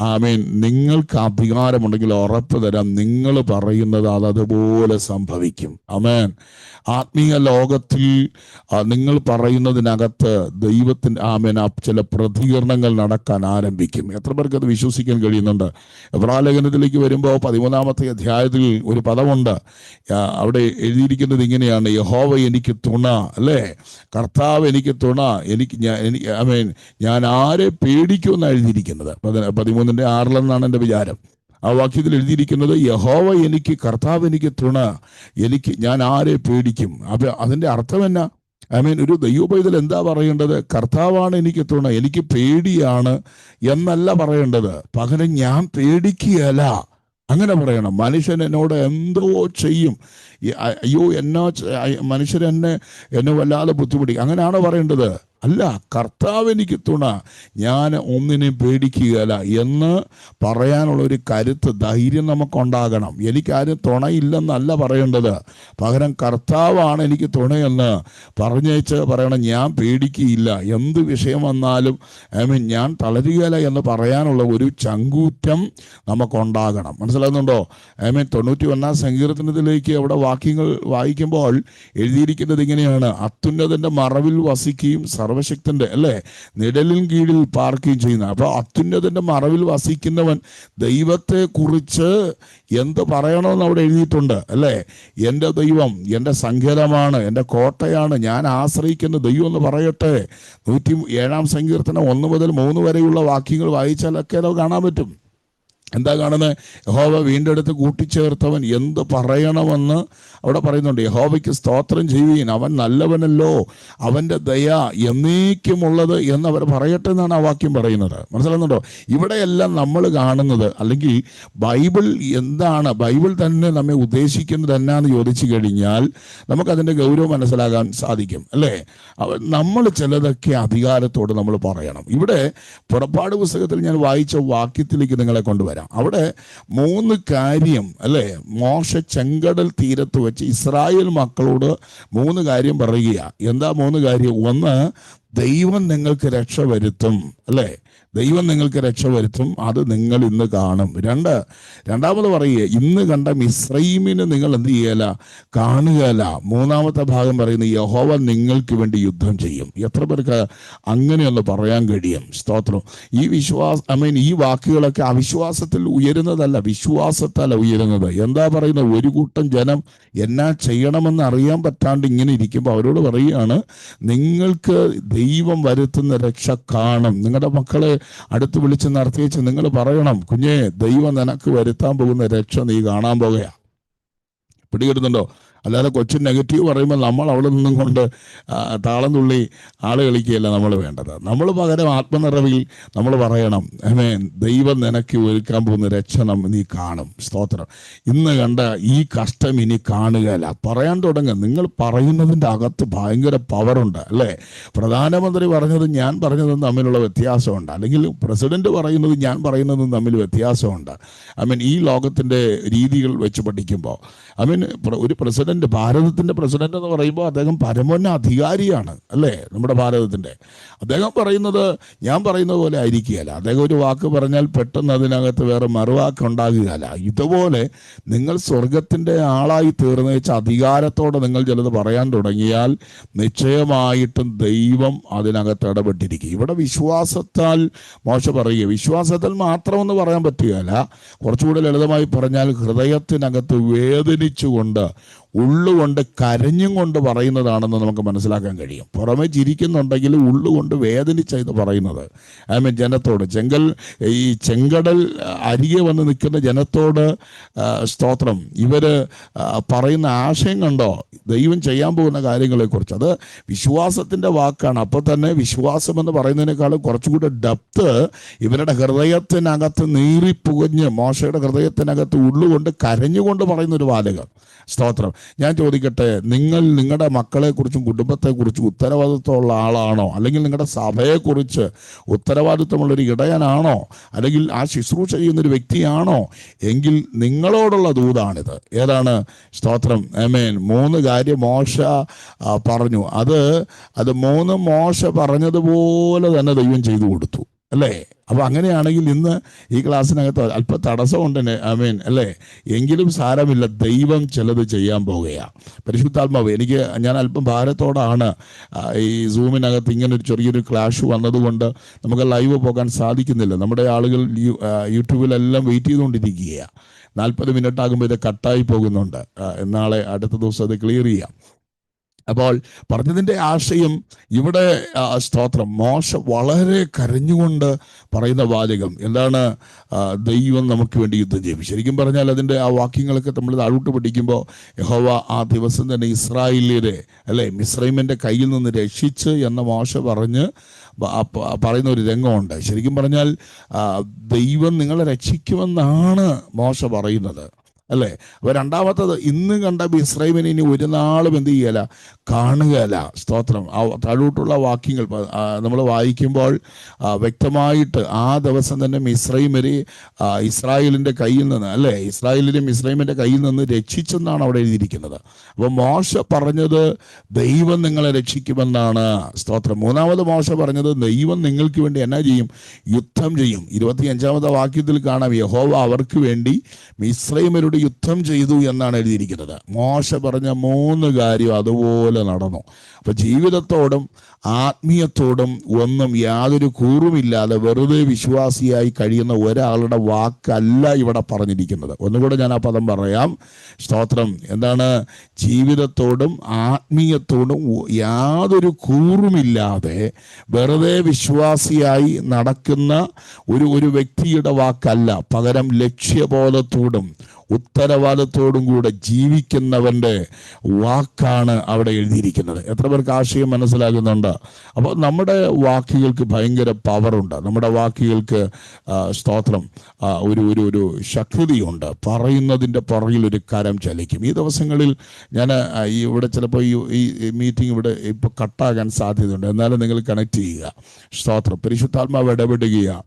ആമേൻ നിങ്ങൾക്ക് അധികാരമുണ്ടെങ്കിൽ ഉറപ്പ് തരാം. നിങ്ങൾ പറയുന്നത് അത് അതുപോലെ സംഭവിക്കും. ആമേൻ. ആത്മീയ ലോകത്തിൽ നിങ്ങൾ പറയുന്നതിനകത്ത് ദൈവത്തിന്റെ ആമേൻ ചില പ്രതികരണങ്ങൾ നടക്കാൻ ആരംഭിക്കും. എത്ര പേർക്ക് അത് വിശ്വസിക്കാൻ കഴിയുന്നുണ്ട്? എബ്രാലേഖനത്തിലേക്ക് വരുമ്പോൾ പതിമൂന്നാമത്തെ അധ്യായത്തിൽ ഒരു പദമുണ്ട്. അവിടെ എഴുതിയിരിക്കുന്നത് ഇങ്ങനെയാണ്. യഹോവ എനിക്ക് തുണ അല്ലേ? കർത്താവ് എനിക്ക് തുണ എനിക്ക് ഞാൻ എനിക്ക് ഐ മീൻ ഞാൻ ആരെ പേടിക്കുമെന്നാണ് എഴുതിയിരിക്കുന്നത്. പതി- പതിമൂന്നിന്റെ ആറിലെന്നാണ് എന്റെ വിചാരം. ആ വാക്യത്തിൽ എഴുതിയിരിക്കുന്നത് യഹോവ എനിക്ക് കർത്താവ് എനിക്ക് തുണ. എനിക്ക് ഞാൻ ആരെ പേടിക്കും? അപ്പൊ അതിന്റെ അർത്ഥം എന്നാ? ഐ മീൻ ഒരു ദൈവപൈതൽ എന്താ പറയേണ്ടത്? കർത്താവാണ് എനിക്ക് തുണ എനിക്ക് പേടിയാണ് എന്നല്ല പറയേണ്ടത്. പകരം ഞാൻ പേടിക്കുകയല്ല. അങ്ങനെ പറയണം. മനുഷ്യൻ എന്നോട് എന്തോ ചെയ്യും. അയ്യോ എന്നാ മനുഷ്യരെന്നെ എന്നെ വല്ലാതെ ബുദ്ധിമുട്ടി. അങ്ങനെയാണോ പറയേണ്ടത്? അല്ല കർത്താവ് എനിക്ക് തുണ ഞാൻ ഒന്നിനെ പേടിക്കുകയല്ല എന്ന് പറയാനുള്ള ഒരു കരുത്ത് ധൈര്യം നമുക്കുണ്ടാകണം. എനിക്കാരും തുണയില്ലെന്നല്ല പറയേണ്ടത്. പകരം കർത്താവാണ് എനിക്ക് തുണയെന്ന് പറഞ്ഞേച്ച് പറയണം ഞാൻ പേടിക്കുകയില്ല. എന്ത് വിഷയം വന്നാലും ഐ മീൻ ഞാൻ തളരുകയില്ല എന്ന് പറയാനുള്ള ഒരു ചങ്കൂറ്റം നമുക്കുണ്ടാകണം. മനസ്സിലാകുന്നുണ്ടോ? ഐ മീൻ തൊണ്ണൂറ്റി ഒന്നാം സങ്കീർത്തനത്തിലേക്ക് അവിടെ വാക്യങ്ങൾ വായിക്കുമ്പോൾ എഴുതിയിരിക്കുന്നത് ഇങ്ങനെയാണ്. അത്യുന്നതന്റെ മറവിൽ വസിക്കുകയും സർവശക്തന്റെ അല്ലേ? നിഴലിൻ കീഴിൽ പാർക്കുകയും ചെയ്യുന്ന. അപ്പോൾ അത്യുന്നതന്റെ മറവിൽ വസിക്കുന്നവൻ ദൈവത്തെ കുറിച്ച് എന്ത് പറയണമെന്ന് അവിടെ എഴുതിയിട്ടുണ്ട് അല്ലേ? എന്റെ ദൈവം എന്റെ സങ്കേതമാണ് എന്റെ കോട്ടയാണ് ഞാൻ ആശ്രയിക്കുന്ന ദൈവം എന്ന് പറയട്ടെ. നൂറ്റി ഏഴാം സങ്കീർത്തനം ഒന്ന് മുതൽ മൂന്ന് വരെയുള്ള വാക്യങ്ങൾ വായിച്ചാലൊക്കെ അത് കാണാൻ പറ്റും. എന്താ കാണുന്നത് യഹോവ വീണ്ടെടുത്ത് കൂട്ടിച്ചേർത്തവൻ എന്ത് പറയണമെന്ന് അവിടെ പറയുന്നുണ്ട്. യഹോവയ്ക്ക് സ്തോത്രം ചെയ്യുകയും അവൻ നല്ലവനല്ലോ. അവന്റെ ദയ എന്നേക്കുമുള്ളത് എന്ന് അവർ പറയട്ടെ എന്നാണ് ആ വാക്യം പറയുന്നത്. മനസ്സിലാകുന്നുണ്ടോ? ഇവിടെയെല്ലാം നമ്മൾ കാണുന്നത് അല്ലെങ്കിൽ ബൈബിൾ എന്താണ്? ബൈബിൾ തന്നെ നമ്മെ ഉദ്ദേശിക്കുന്നത് എന്നാന്ന് ചോദിച്ചു കഴിഞ്ഞാൽ നമുക്കതിന്റെ ഗൗരവം മനസ്സിലാകാൻ സാധിക്കും അല്ലേ? നമ്മൾ ചിലതൊക്കെ അധികാരത്തോട് നമ്മൾ പറയണം. ഇവിടെ പുറപ്പാട് പുസ്തകത്തിൽ ഞാൻ വായിച്ച വാക്യത്തിലേക്ക് നിങ്ങളെ കൊണ്ടുവരാം. അവിടെ മൂന്ന് കാര്യം അല്ലേ? മോശ ചെങ്കടൽ തീരത്ത് വെച്ച് ഇസ്രായേൽ മക്കളോട് മൂന്ന് കാര്യം പറയുക എന്താ മൂന്ന് കാര്യം? ഒന്ന് ദൈവം നിങ്ങൾക്ക് രക്ഷ വരുത്തും അല്ലേ? ദൈവം നിങ്ങൾക്ക് രക്ഷ വരുത്തും അത് നിങ്ങൾ ഇന്ന് കാണും. രണ്ട് രണ്ടാമത് പറയുക ഇന്ന് കണ്ട മിശ്രൈമിന് നിങ്ങൾ എന്ത് ചെയ്യല? കാണുകയല്ല. മൂന്നാമത്തെ ഭാഗം പറയുന്നത് യഹോവ നിങ്ങൾക്ക് വേണ്ടി യുദ്ധം ചെയ്യും. എത്ര പേർക്ക് അങ്ങനെയൊന്ന് പറയാൻ കഴിയും? സ്തോത്രം. ഈ വിശ്വാസ ഐ മീൻ ഈ വാക്കുകളൊക്കെ അവിശ്വാസത്തിൽ ഉയരുന്നതല്ല വിശ്വാസത്താല ഉയരുന്നത്. എന്താ പറയുന്നത്? ഒരു കൂട്ടം ജനം എന്നാ ചെയ്യണമെന്ന് അറിയാൻ പറ്റാണ്ട് ഇങ്ങനെ ഇരിക്കുമ്പോൾ അവരോട് പറയുകയാണ് നിങ്ങൾക്ക് ദൈവം വരുത്തുന്ന രക്ഷ കാണും. നിങ്ങളുടെ മക്കളെ അടുത്ത് വിളിച്ച് നടത്തിയേച്ച് നിങ്ങൾ പറയണം കുഞ്ഞേ ദൈവം നിനക്ക് വരുത്താൻ പോകുന്ന രക്ഷ നീ കാണാൻ പോകുകയാ. പിടികിട്ടുന്നുണ്ടോ? അല്ലാതെ കൊച്ചു നെഗറ്റീവ് പറയുമ്പോൾ നമ്മൾ അവിടെ നിന്നും കൊണ്ട് താളം തുള്ളി ആൾ കളിക്കുകയല്ല നമ്മൾ വേണ്ടത്. നമ്മൾ പകരം ആത്മനിറവിൽ നമ്മൾ പറയണം ഏ ദൈവം നിനക്ക് ഒരുക്കാൻ പോകുന്ന രക്ഷണം നീ കാണും. സ്തോത്രം. ഇന്ന് കണ്ട ഈ കഷ്ടം ഇനി കാണുകയല്ല. പറയാൻ തുടങ്ങുക നിങ്ങൾ പറയുന്നതിന്റെ അകത്ത് ഭയങ്കര പവറുണ്ട് അല്ലേ? പ്രധാനമന്ത്രി പറഞ്ഞത് ഞാൻ പറഞ്ഞതും തമ്മിലുള്ള വ്യത്യാസമുണ്ട്. അല്ലെങ്കിൽ പ്രസിഡന്റ് പറയുന്നത് ഞാൻ പറയുന്നതും തമ്മിൽ വ്യത്യാസമുണ്ട്. ഐ മീൻ ഈ ലോകത്തിന്റെ രീതികൾ വെച്ച് പഠിക്കുമ്പോൾ ഐ മീൻ ഒരു പ്രസിഡന്റ് ഭാരതത്തിന്റെ പ്രസിഡന്റ് എന്ന് പറയുമ്പോൾ അദ്ദേഹം പരമോന്ന അധികാരിയാണ് അല്ലേ? നമ്മുടെ ഭാരതത്തിന്റെ അദ്ദേഹം പറയുന്നത് ഞാൻ പറയുന്നത് പോലെ ആയിരിക്കുകയല്ല. അദ്ദേഹം ഒരു വാക്ക് പറഞ്ഞാൽ പെട്ടെന്ന് അതിനകത്ത് വേറെ മറുവാക്ക് ഉണ്ടാകുകയല്ല. ഇതുപോലെ നിങ്ങൾ സ്വർഗത്തിന്റെ ആളായി തീർന്നു വെച്ച അധികാരത്തോടെ നിങ്ങൾ ചിലത് പറയാൻ തുടങ്ങിയാൽ നിശ്ചയമായിട്ടും ദൈവം അതിനകത്ത് ഇടപെട്ടിരിക്കും. ഇവിടെ വിശ്വാസത്താൽ മോശ പറയുക വിശ്വാസത്താൽ മാത്രമെന്ന് പറയാൻ പറ്റുകയില്ല. കുറച്ചുകൂടി ലളിതമായി പറഞ്ഞാൽ ഹൃദയത്തിനകത്ത് വേദനിച്ചുകൊണ്ട് ഉള്ളുകൊണ്ട് കരഞ്ഞും കൊണ്ട് പറയുന്നതാണെന്ന് നമുക്ക് മനസ്സിലാക്കാൻ കഴിയും. പുറമെ ചിരിക്കുന്നുണ്ടെങ്കിൽ ഉള്ളുകൊണ്ട് വേദനിച്ച ഇത് പറയുന്നത്. ഐ മീൻ ജനത്തോട്. ചെങ്കൽ ഈ ചെങ്കടൽ അരികെ വന്ന് നിൽക്കുന്ന ജനത്തോട് സ്തോത്രം. ഇവർ പറയുന്ന ആശയം കണ്ടോ? ദൈവം ചെയ്യാൻ പോകുന്ന കാര്യങ്ങളെക്കുറിച്ച്. അത് വിശ്വാസത്തിന്റെ വാക്കാണ്. അപ്പോൾ തന്നെ വിശ്വാസം എന്ന് പറയുന്നതിനേക്കാളും കുറച്ചുകൂടെ ഡെപ്ത് ഇവരുടെ ഹൃദയത്തിനകത്ത് നീറിപ്പുകഞ്ഞ് മോശയുടെ ഹൃദയത്തിനകത്ത് ഉള്ളുകൊണ്ട് കരഞ്ഞുകൊണ്ട് പറയുന്നൊരു വാചകം. സ്തോത്രം. ഞാൻ ചോദിക്കട്ടെ നിങ്ങൾ നിങ്ങളുടെ മക്കളെക്കുറിച്ചും കുടുംബത്തെക്കുറിച്ചും ഉത്തരവാദിത്വമുള്ള ആളാണോ? അല്ലെങ്കിൽ നിങ്ങളുടെ സഭയെക്കുറിച്ച് ഉത്തരവാദിത്വമുള്ളൊരു ഇടയനാണോ? അല്ലെങ്കിൽ ആ ശുശ്രൂഷ ചെയ്യുന്നൊരു വ്യക്തിയാണോ? എങ്കിൽ നിങ്ങളോടുള്ള ദൂതാണിത്. ഏതാണ്? സ്തോത്രം. ഏമേൻ മൂന്ന് കാര്യം മോശ പറഞ്ഞു. അത് അത് മൂന്ന് മോശ പറഞ്ഞതുപോലെ തന്നെ ദൈവം ചെയ്തു കൊടുത്തു. അല്ലേ? അപ്പോൾ അങ്ങനെയാണെങ്കിൽ ഇന്ന് ഈ ക്ലാസ്സിനകത്ത് അല്പ തടസ്സമുണ്ട് ഐ മീൻ അല്ലേ? എങ്കിലും സാരമില്ല. ദൈവം ചിലത് ചെയ്യാൻ പോവുകയാണ് പരിശുദ്ധാത്മാവ് എനിക്ക് ഞാൻ അല്പം ഭാരത്തോടാണ് ഈ സൂമിനകത്ത് ഇങ്ങനെ ഒരു ചെറിയൊരു ക്ലാഷ് വന്നതുകൊണ്ട് നമുക്ക് ലൈവ് പോകാൻ സാധിക്കുന്നില്ല. നമ്മുടെ ആളുകൾ യൂട്യൂബിലെല്ലാം വെയിറ്റ് ചെയ്തുകൊണ്ടിരിക്കുകയാണ് നാൽപ്പത് മിനിറ്റ് ആകുമ്പോൾ ഇത് കട്ടായി പോകുന്നുണ്ട്. നാളെ അടുത്ത ദിവസം അത് ക്ലിയർ ചെയ്യാം. അപ്പോൾ പറഞ്ഞതിന്റെ ആശയം ഇവിടെ സ്തോത്രം. മോശ വളരെ കരഞ്ഞുകൊണ്ട് പറയുന്ന വാചകം എന്താണ്? ദൈവം നമുക്ക് വേണ്ടി യുദ്ധം ചെയ്യും. ശരിക്കും പറഞ്ഞാൽ അതിന്റെ ആ വാക്യങ്ങളൊക്കെ നമ്മൾ താഴോട്ട് പഠിക്കുമ്പോൾ യഹോവ ആ ദിവസം തന്നെ ഇസ്രായേലിയരെ അല്ലേ മിസ്രൈമിന്റെ കയ്യിൽ നിന്ന് രക്ഷിച്ച് എന്ന മോശ പറഞ്ഞ് പറയുന്ന ഒരു രംഗമുണ്ട്. ശരിക്കും പറഞ്ഞാൽ ദൈവം നിങ്ങളെ രക്ഷിക്കുമെന്നാണ് മോശ പറയുന്നത്. അല്ലേ? അപ്പൊ രണ്ടാമത്തത് ഇന്ന് കണ്ട ഇസ്രൈമിനെ ഇനി ഒരു നാളും എന്ത് ചെയ്യല? കാണുകയല്ല. സ്തോത്രം. ആ താഴോട്ടുള്ള വാക്യങ്ങൾ നമ്മൾ വായിക്കുമ്പോൾ വ്യക്തമായിട്ട് ആ ദിവസം തന്നെ മിസ്രൈമര് ഇസ്രായേലിന്റെ കയ്യിൽ നിന്ന് അല്ലേ? ഇസ്രായേലിനെ മിസ്രൈമിന്റെ കയ്യിൽ നിന്ന് രക്ഷിച്ചെന്നാണ് അവിടെ എഴുതിയിരിക്കുന്നത്. അപ്പോൾ മോശ പറഞ്ഞത് ദൈവം നിങ്ങളെ രക്ഷിക്കുമെന്നാണ് സ്തോത്രം. മൂന്നാമത് മോശ പറഞ്ഞത് ദൈവം നിങ്ങൾക്ക് വേണ്ടി എന്നാ ചെയ്യും? യുദ്ധം ചെയ്യും. ഇരുപത്തി അഞ്ചാമത്തെ വാക്യത്തിൽ കാണാം. യഹോവ അവർക്ക് വേണ്ടി മിസ്രൈമരുടെ ഫിലിസ്തീനോട് യുദ്ധം ചെയ്തു എന്നാണ് എഴുതിയിരിക്കുന്നത്. മോശ പറഞ്ഞ മൂന്ന് കാര്യം അതുപോലെ നടന്നു. അപ്പൊ ജീവിതത്തോടും ആത്മീയത്തോടും ഒന്നും യാതൊരു കൂറുമില്ലാതെ വെറുതെ വിശ്വാസിയായി കഴിയുന്ന ഒരാളുടെ വാക്കല്ല ഇവിടെ പറഞ്ഞിരിക്കുന്നത്. ഒന്നുകൂടെ ഞാൻ ആ പദം പറയാം. സ്തോത്രം. എന്താണ്? ജീവിതത്തോടും ആത്മീയത്തോടും യാതൊരു കൂറുമില്ലാതെ വെറുതെ വിശ്വാസിയായി നടക്കുന്ന ഒരു ഒരു വ്യക്തിയുടെ വാക്കല്ല. പകരം ലക്ഷ്യബോധത്തോടും ഉത്തരവാദിത്തോടും കൂടെ ജീവിക്കുന്നവന്റെ വാക്കാണ് അവിടെ എഴുതിയിരിക്കുന്നത്. എത്ര പേർക്ക് ആശയം മനസ്സിലാകുന്നുണ്ട്? അപ്പോൾ നമ്മുടെ വാക്കുകൾക്ക് ഭയങ്കര പവറുണ്ട്. നമ്മുടെ വാക്കുകൾക്ക് സ്തോത്രം ഒരു ഒരു ഒരു ശക്തിയുണ്ട്. പറയുന്നതിന്റെ പുറകിൽ ഒരു കരം ചലിക്കും. ഈ ദിവസങ്ങളിൽ ഞാൻ ഇവിടെ ചിലപ്പോൾ ഈ ഈ മീറ്റിംഗ് ഇവിടെ ഇപ്പോൾ കട്ടാകാൻ സാധ്യതയുണ്ട്. എന്നാലും നിങ്ങൾ കണക്ട് ചെയ്യുക. സ്തോത്രം. പരിശുദ്ധാത്മാവ് ഇടപെടുകയാണ്.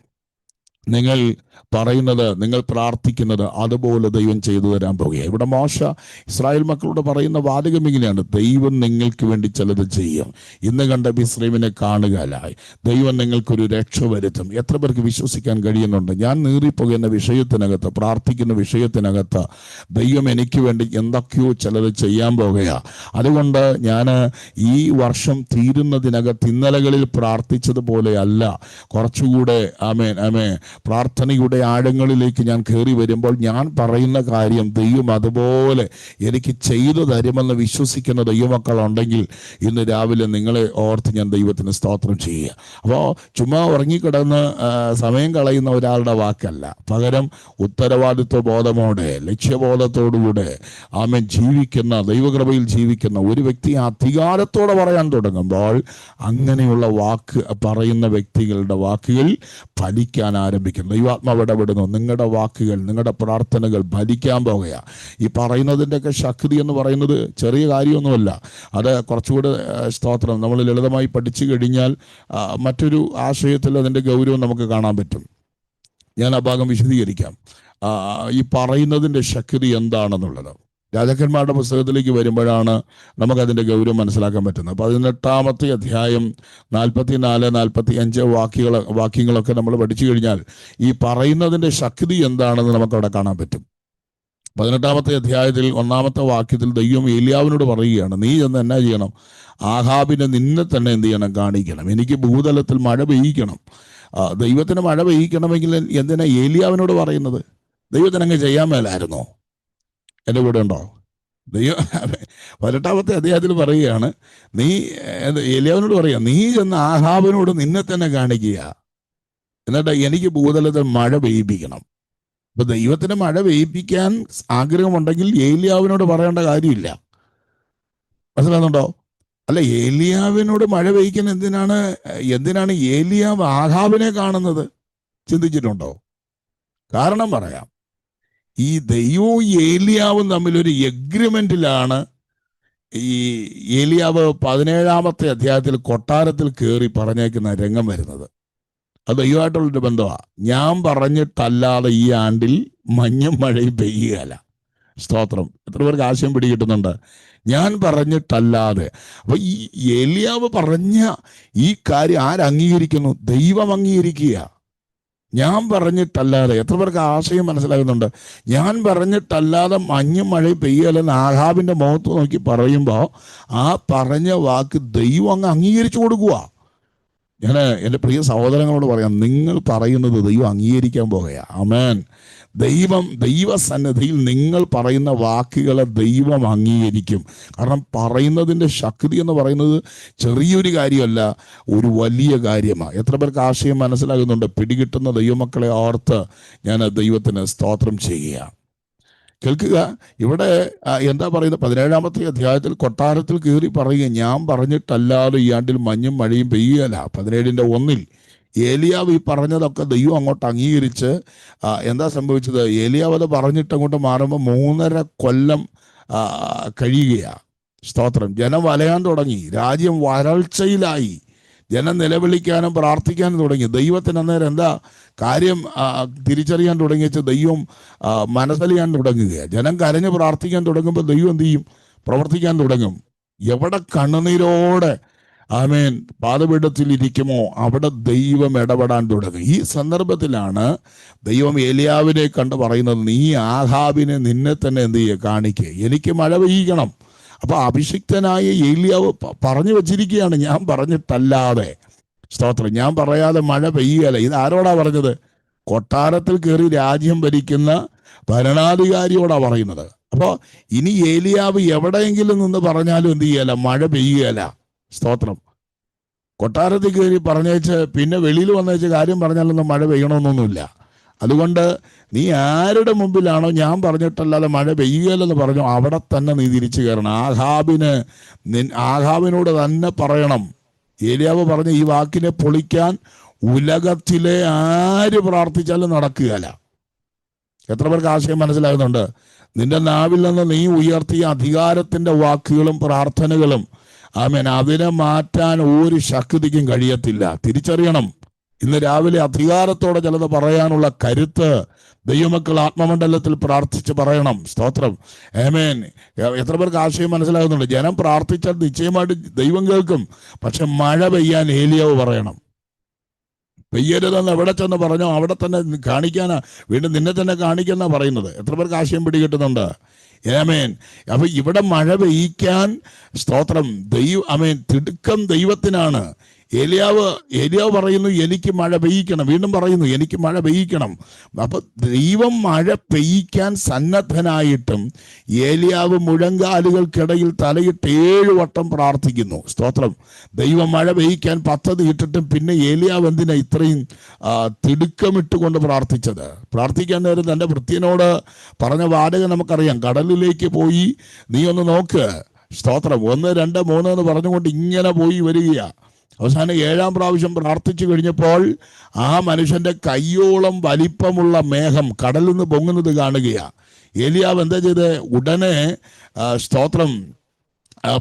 നിങ്ങൾ പറയുന്നത് നിങ്ങൾ പ്രാർത്ഥിക്കുന്നത് അതുപോലെ ദൈവം ചെയ്തു തരാൻ പോവുകയാണ് ഇവിടെ മോശ ഇസ്രായേൽ മക്കളോട് പറയുന്ന വാചകം ഇങ്ങനെയാണ്. ദൈവം നിങ്ങൾക്ക് വേണ്ടി ചിലത് ചെയ്യും. ഇന്ന് കണ്ട ബിസ്രീമിനെ കാണുകയായി ദൈവം നിങ്ങൾക്കൊരു രക്ഷ വരുത്തും. എത്ര പേർക്ക് വിശ്വസിക്കാൻ കഴിയുന്നുണ്ട്? ഞാൻ നീറിപ്പോകുന്ന വിഷയത്തിനകത്ത് പ്രാർത്ഥിക്കുന്ന വിഷയത്തിനകത്ത് ദൈവം എനിക്ക് വേണ്ടി എന്തൊക്കെയോ ചിലത് ചെയ്യാൻ പോകുകയാ. അതുകൊണ്ട് ഞാൻ ഈ വർഷം തീരുന്നതിനകത്ത് ഇന്നലകളിൽ പ്രാർത്ഥിച്ചതുപോലെ അല്ല. കുറച്ചുകൂടെ ആമേൻ ആമേ പ്രാർത്ഥനയുടെ ആഴങ്ങളിലേക്ക് ഞാൻ കയറി വരുമ്പോൾ ഞാൻ പറയുന്ന കാര്യം ദൈവം അതുപോലെ എനിക്ക് ചെയ്തു തരുമെന്ന് വിശ്വസിക്കുന്ന ദൈവമക്കളുണ്ടെങ്കിൽ ഇന്ന് രാവിലെ നിങ്ങളെ ഓർത്ത് ഞാൻ ദൈവത്തിന് സ്തോത്രം ചെയ്യുക. അപ്പോൾ ചുമ്മാ ഉറങ്ങിക്കിടന്ന് സമയം കളയുന്ന ഒരാളുടെ വാക്കല്ല. പകരം ഉത്തരവാദിത്വ ബോധമോടെ ലക്ഷ്യബോധത്തോടുകൂടെ ആമൻ ജീവിക്കുന്ന ദൈവകൃപയിൽ ജീവിക്കുന്ന ഒരു വ്യക്തി അധികാരത്തോടെ പറയാൻ തുടങ്ങുമ്പോൾ അങ്ങനെയുള്ള വാക്ക് പറയുന്ന വ്യക്തികളുടെ വാക്കുകൾ ഫലിക്കാൻ ആരംഭിക്കും ദൈവാത്മാവ് ഇടപെടുന്നു. നിങ്ങളുടെ വാക്കുകൾ നിങ്ങളുടെ പ്രാർത്ഥനകൾ ഫലിക്കാൻ പോകുക. ഈ പറയുന്നതിന്റെയൊക്കെ ശക്തി എന്ന് പറയുന്നത് ചെറിയ കാര്യമൊന്നുമല്ല. അത് കുറച്ചുകൂടെ സ്തോത്രം. നമ്മൾ ലളിതമായി പഠിച്ചു കഴിഞ്ഞാൽ മറ്റൊരു ആശയത്തിൽ അതിന്റെ ഗൗരവം നമുക്ക് കാണാൻ പറ്റും. ഞാൻ ആ ഭാഗം വിശദീകരിക്കാം. ഈ പറയുന്നതിന്റെ ശക്തി എന്താണെന്നുള്ളത്. രാജാക്കന്മാരുടെ പുസ്തകത്തിലേക്ക് വരുമ്പോഴാണ് നമുക്കതിന്റെ ഗൗരവം മനസ്സിലാക്കാൻ പറ്റുന്നത്. പതിനെട്ടാമത്തെ അധ്യായം നാൽപ്പത്തി നാല് നാൽപ്പത്തി അഞ്ച് വാക്യങ്ങൾ വാക്യങ്ങളൊക്കെ നമ്മൾ പഠിച്ചു കഴിഞ്ഞാൽ ഈ പറയുന്നതിന്റെ ശക്തി എന്താണെന്ന് നമുക്കവിടെ കാണാൻ പറ്റും. പതിനെട്ടാമത്തെ അധ്യായത്തിൽ ഒന്നാമത്തെ വാക്യത്തിൽ ദൈവം ഏലിയാവിനോട് പറയുകയാണ് നീ ചെന്ന് എന്നാ ചെയ്യണം? ആഹാബിനെ നിന്നെ തന്നെ എന്ത് ചെയ്യണം? കാണിക്കണം. എനിക്ക് ഭൂതലത്തിൽ മഴ പെയ്യിക്കണം. ദൈവത്തിന് മഴ പെയ്യിക്കണമെങ്കിൽ എന്തിനാ ഏലിയാവിനോട് പറയുന്നത്? ദൈവത്തിന് അങ്ങ് ചെയ്യാൻ മേലായിരുന്നോ? എന്റെ കൂടെ ഉണ്ടോ ദൈവം പതിനെട്ടാമത്തെ അദ്ദേഹത്തിൽ പറയുകയാണ് നീ എന്ത് പറയുക പറയാ നീ ചെന്ന് ആഹാബിനോട് നിന്നെ തന്നെ കാണിക്കുക. എന്നിട്ട് എനിക്ക് ഭൂതലത്തിൽ മഴ പെയ്യിപ്പിക്കണം. അപ്പൊ ദൈവത്തിന് മഴ പെയ്യിപ്പിക്കാൻ ആഗ്രഹമുണ്ടെങ്കിൽ ഏലിയാവിനോട് പറയേണ്ട കാര്യമില്ല. മനസ്സിലാകുന്നുണ്ടോ അല്ല ഏലിയാവിനോട് മഴ പെയ്യിക്കാൻ എന്തിനാണ് എന്തിനാണ് ഏലിയാവ് ആഹാബിനെ കാണുന്നത്? ചിന്തിച്ചിട്ടുണ്ടോ? കാരണം പറയാം ഈ ദൈവവും ഏലിയാവും തമ്മിലൊരു എഗ്രിമെന്റിലാണ് ഈ ഏലിയാവ് പതിനേഴാമത്തെ അധ്യായത്തിൽ കൊട്ടാരത്തിൽ കയറി പറഞ്ഞേക്കുന്ന രംഗം വരുന്നത്. അത് ദൈവമായിട്ടുള്ളൊരു ബന്ധമാണ് ഞാൻ പറഞ്ഞിട്ടല്ലാതെ ഈ ആണ്ടിൽ മഞ്ഞും മഴയും പെയ്യുകയല്ല. സ്തോത്രം. എത്ര പേർക്ക് ആശയം പിടികിട്ടുന്നുണ്ട്? ഞാൻ പറഞ്ഞിട്ടല്ലാതെ. അപ്പൊ ഈ ഏലിയാവ് പറഞ്ഞ ഈ കാര്യം ആരംഗീകരിക്കുന്നു? ദൈവം അംഗീകരിക്കുക ഞാൻ പറഞ്ഞിട്ടല്ലാതെ. എത്ര പേർക്ക് ആശയം മനസ്സിലാകുന്നുണ്ട്? ഞാൻ പറഞ്ഞിട്ടല്ലാതെ മഞ്ഞും മഴ പെയ്യലെന്ന് ആഹാബിന്റെ മുഖത്ത് നോക്കി പറയുമ്പോൾ ആ പറഞ്ഞ വാക്ക് ദൈവം അങ്ങ് അംഗീകരിച്ചു കൊടുക്കുക ഞാൻ എന്റെ പ്രിയ സഹോദരങ്ങളോട് പറയാം നിങ്ങൾ പറയുന്നത് ദൈവം അംഗീകരിക്കാൻ പോകുകയാണ് അമേൻ ദൈവം ദൈവസന്നദ്ധിയിൽ നിങ്ങൾ പറയുന്ന വാക്കുകളെ ദൈവം അംഗീകരിക്കും. കാരണം പറയുന്നതിന്റെ ശക്തി എന്ന് പറയുന്നത് ചെറിയൊരു കാര്യമല്ല ഒരു വലിയ കാര്യമാണ് എത്ര പേർക്ക് ആശയം മനസ്സിലാകുന്നുണ്ട്? പിടികിട്ടുന്ന ദൈവമക്കളെ ഓർത്ത് ഞാൻ ദൈവത്തിന് സ്തോത്രം ചെയ്യുകയാണ് കേൾക്കുക? ഇവിടെ എന്താ പറയുന്നത്? പതിനേഴാമത്തെ അധ്യായത്തിൽ കൊട്ടാരത്തിൽ കയറി പറയുക ഞാൻ പറഞ്ഞിട്ടല്ലാതെ ഈ ആണ്ടിൽ മഞ്ഞും മഴയും പെയ്യുകയല്ല. പതിനേഴിന്റെ ഒന്നിൽ ഏലിയാവ് ഈ പറഞ്ഞതൊക്കെ ദൈവം അങ്ങോട്ട് അംഗീകരിച്ച് എന്താ സംഭവിച്ചത്? ഏലിയാവ് അത് പറഞ്ഞിട്ട് അങ്ങോട്ട് മാറുമ്പോൾ മൂന്നര കൊല്ലം കഴിയുകയാണ് സ്തോത്രം. ജനം വലയാൻ തുടങ്ങി. രാജ്യം വരൾച്ചയിലായി. ജനം നിലവിളിക്കാനും പ്രാർത്ഥിക്കാനും തുടങ്ങി. ദൈവത്തിന് അന്നേരം എന്താ കാര്യം തിരിച്ചറിയാൻ തുടങ്ങിയ ദൈവം മനസ്സലിയാൻ തുടങ്ങുകയാണ് ജനം കരഞ്ഞ് പ്രാർത്ഥിക്കാൻ തുടങ്ങുമ്പോൾ ദൈവം എന്ത് ചെയ്യും? പ്രവർത്തിക്കാൻ തുടങ്ങും. എവിടെ കണ്ണുനീരോടെ ആമേൻ പാതപീഠത്തിൽ ഇരിക്കുമോ അവിടെ ദൈവം ഇടപെടാൻ തുടങ്ങും. ഈ സന്ദർഭത്തിലാണ് ദൈവം ഏലിയാവിനെ കണ്ട് പറയുന്നത് നീ ആഹാബിനെ നിന്നെ തന്നെ എന്ത് ചെയ്യുക കാണിക്കുക എനിക്ക് മഴ പെയ്യിക്കണം. അപ്പൊ അഭിഷിക്തനായ ഏലിയാവ് പറഞ്ഞു വച്ചിരിക്കുകയാണ് ഞാൻ പറഞ്ഞിട്ടല്ലാതെ. സ്തോത്രം. ഞാൻ പറയാതെ മഴ പെയ്യുകയല്ല. ഇത് ആരോടാ പറഞ്ഞത്? കൊട്ടാരത്തിൽ കയറി രാജ്യം ഭരിക്കുന്ന ഭരണാധികാരിയോടാ പറയുന്നത്. അപ്പോൾ ഇനി ഏലിയാവ് എവിടെയെങ്കിലും നിന്ന് പറഞ്ഞാലും എന്ത് ചെയ്യല? മഴ പെയ്യുകയല്ല. സ്തോത്രം. കൊട്ടാരത്തിൽ കയറി പറഞ്ഞേച്ച് പിന്നെ വെളിയിൽ വന്നേച്ച് കാര്യം പറഞ്ഞാലൊന്നും മഴ പെയ്യണമെന്നൊന്നുമില്ല അതുകൊണ്ട് നീ ആരുടെ മുമ്പിലാണോ? ഞാൻ പറഞ്ഞിട്ടല്ലാതെ മഴ പെയ്യല്ലെന്ന് പറഞ്ഞു. അവിടെ തന്നെ നീ തിരിച്ചു കയറണം. ആഹാബിന് ആഹാബിനോട് തന്നെ പറയണം. ഏലിയാവ് പറഞ്ഞ ഈ വാക്കിനെ പൊളിക്കാൻ ഉലകത്തിലെ ആര് പ്രാർത്ഥിച്ചാലും നടക്കുകയല്ല. എത്ര പേർക്ക് ആശയം മനസ്സിലാകുന്നുണ്ട്? നിന്റെ നാവിൽ നിന്ന് നീ ഉയർത്തിയ അധികാരത്തിന്റെ വാക്കുകളും പ്രാർത്ഥനകളും ആമേൻ അതിനെ മാറ്റാൻ ഒരു ശക്തിക്കും കഴിയത്തില്ല. തിരിച്ചറിയണം. ഇന്ന് രാവിലെ അധികാരത്തോടെ ചിലത് പറയാനുള്ള കരുത്ത് ദൈവമക്കൾ ആത്മമണ്ഡലത്തിൽ പ്രാർത്ഥിച്ച് പറയണം. സ്തോത്രം. ഏമേൻ എത്ര പേർക്ക് ആശയം മനസ്സിലാകുന്നുണ്ട്? ജനം പ്രാർത്ഥിച്ചാൽ നിശ്ചയമായിട്ട് ദൈവം കേൾക്കും. പക്ഷെ മഴ പെയ്യാൻ ഏലിയാവ് പറയണം. പെയ്യരുതെന്ന് എവിടെ ചെന്ന് പറഞ്ഞോ അവിടെ തന്നെ കാണിക്കാനാ വീണ്ടും നിന്നെ തന്നെ കാണിക്കുന്ന പറയുന്നത്. എത്ര പേർക്ക് ആശയം പിടികിട്ടുന്നുണ്ട്? ഏമേൻ അപ്പൊ ഇവിടെ മഴ പെയ്യിക്കാൻ സ്തോത്രം. ദൈവ അമേൻ തിടുക്കം ദൈവത്തിനാണ്. ഏലിയാവ് ഏലിയാവ് പറയുന്നു എനിക്ക് മഴ പെയ്യിക്കണം. വീണ്ടും പറയുന്നു എനിക്ക് മഴ പെയ്യിക്കണം. അപ്പൊ ദൈവം മഴ പെയ്യിക്കാൻ സന്നദ്ധനായിട്ടും ഏലിയാവ് മുഴങ്കാലുകൾക്കിടയിൽ തലയിട്ട് ഏഴ് വട്ടം പ്രാർത്ഥിക്കുന്നു. സ്തോത്രം. ദൈവം മഴ പെയ്യിക്കാൻ പദ്ധതി ഇട്ടിട്ടും പിന്നെ ഏലിയാവ് എന്തിനാ ഇത്രയും തിടുക്കമിട്ടുകൊണ്ട് പ്രാർത്ഥിച്ചത്? പ്രാർത്ഥിക്കാൻ നേരം തന്റെ വൃത്തിയനോട് പറഞ്ഞ വാടക നമുക്കറിയാം. കടലിലേക്ക് പോയി നീ ഒന്ന് നോക്ക്. സ്തോത്രം. ഒന്ന് രണ്ട് മൂന്ന് എന്ന് പറഞ്ഞുകൊണ്ട് ഇങ്ങനെ പോയി വരികയാ. അവസാനം ഏഴാം പ്രാവശ്യം പ്രാർത്ഥിച്ചു കഴിഞ്ഞപ്പോൾ ആ മനുഷ്യന്റെ കയ്യോളം വലിപ്പമുള്ള മേഘം കടലിൽ നിന്ന് പൊങ്ങുന്നത് കാണുകയാണ് ഏലിയാവ് എന്താ ചെയ്ത്? ഉടനെ സ്തോത്രം